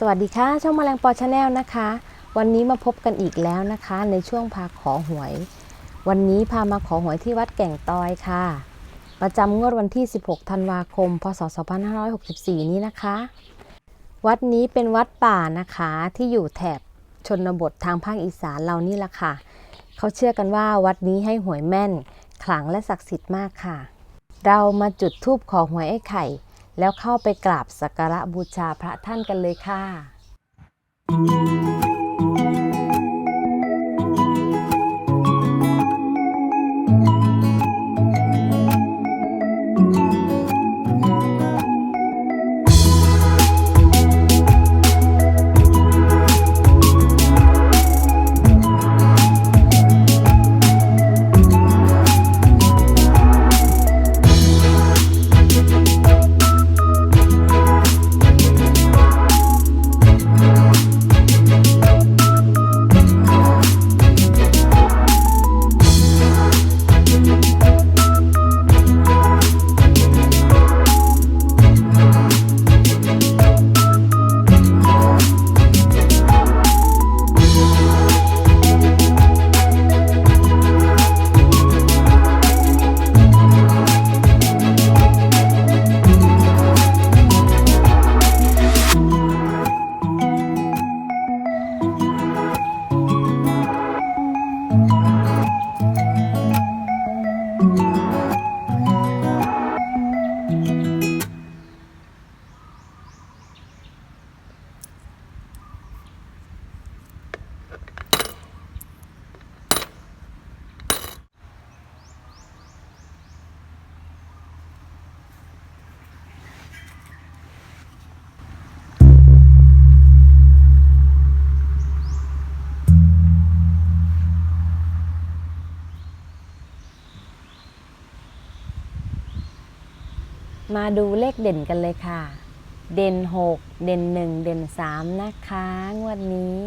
สวัสดีค่ะช่องแมลงปอชาแนลนะคะ วันนี้มาพบกันอีกแล้วนะคะ ในช่วงพาขอหวย วันนี้พามาขอหวยที่วัดแก่งตอยค่ะ ประจำงวดวันที่ 16 ธันวาคม พศ 2564 นี้นะคะ วัดนี้เป็นวัดป่านะคะที่อยู่แถบชนบททางภาคอีสานเรานี่แหละค่ะ เขาเชื่อกันว่าวัดนี้ให้หวยแม่น ขลังและศักดิ์สิทธิ์มากค่ะ เรามาจุดธูปขอหวยไอ้ไข่ แล้วเข้าไปกราบสักการะบูชาพระท่านกันเลยค่ะ มาดูเลขเด่นกันเลยค่ะ เด่น 6 เด่น 1 เด่น 3 นะคะ งวดนี้